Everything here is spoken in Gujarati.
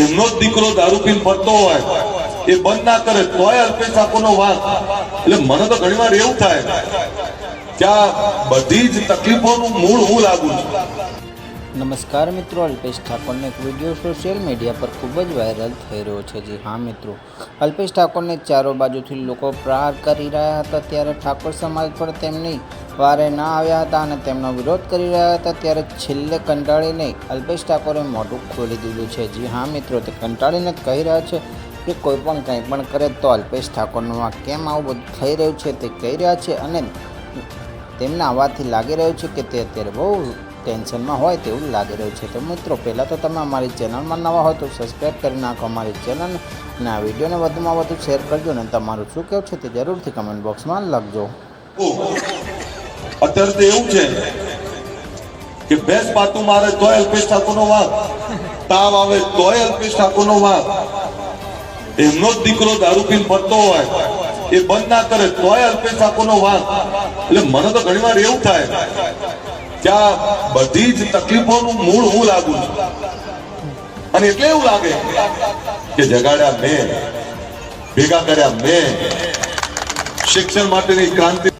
એમનો જ દીકરો દારૂ પીને ફરતો હોય, એ બંધ ના કરે, તોય અલ્પેશ ઠાકોરનો વાંક. એટલે મને તો ઘણી વાર એવું થાય કે બધી જ તકલીફોનું મૂળ હું લાગુ છું. નમસ્કાર મિત્રો, અલ્પેશ ઠાકોરનો એક વીડિયો સોશિયલ મીડિયા પર ખૂબ જ વાયરલ થઈ રહ્યો છે. જી હા મિત્રો, અલ્પેશ ઠાકોરને ચારો બાજુથી લોકો પ્રહાર કરી રહ્યા હતા, ત્યારે ઠાકોર સમાજ પર તેમની વારે ના આવ્યા હતા અને તેમનો વિરોધ કરી રહ્યા હતા, ત્યારે છેલ્લે કંટાળીને અલ્પેશ ઠાકોરે મોઢું ખોલી દીધું છે. જી હા મિત્રો, તે કંટાળીને કહી રહ્યા છે કે કોઈ પણ કંઈ પણ કરે તો અલ્પેશ ઠાકોરનું કેમ આવું બધું થઈ રહ્યું છે તે કહી રહ્યા છે અને તેમના અવાજથી લાગી રહ્યું છે કે તે અત્યારે બહુ ટેન્શનમાં હોય તેવું લાગી રહ્યું છે. તો મિત્રો, પહેલાં તો તમે અમારી ચેનલમાં નવા હોય તો સબસ્ક્રાઈબ કરી નાખો અમારી ચેનલ અને આ વિડીયોને વધુમાં વધુ શેર કરજો અને તમારું શું કહેવું છે તે જરૂરથી કમેન્ટ બોક્સમાં લખજો. અત્યારે તો એવું છે કે ભેંસ પાતું મારે તોય અલ્પેશ ઠાકોરનો વાંક તાવ આવે તોય અલ્પેશ ઠાકોરનો વાંક એમનો જ દીકરો દારૂ પીને ફરતો હોય, એ બંધ ના કરે તોય અલ્પેશ ઠાકોરનો વાંક એટલે મને તો ઘણી વાર એવું થાય કે આ બધી જ તકલીફોનું મૂળ હું લાગુ છું. અને એટલે એવું લાગે કે જગાડ્યા મેં, ભેગા કર્યા મેં. શિક્ષણ માટેની ક્રાંતિ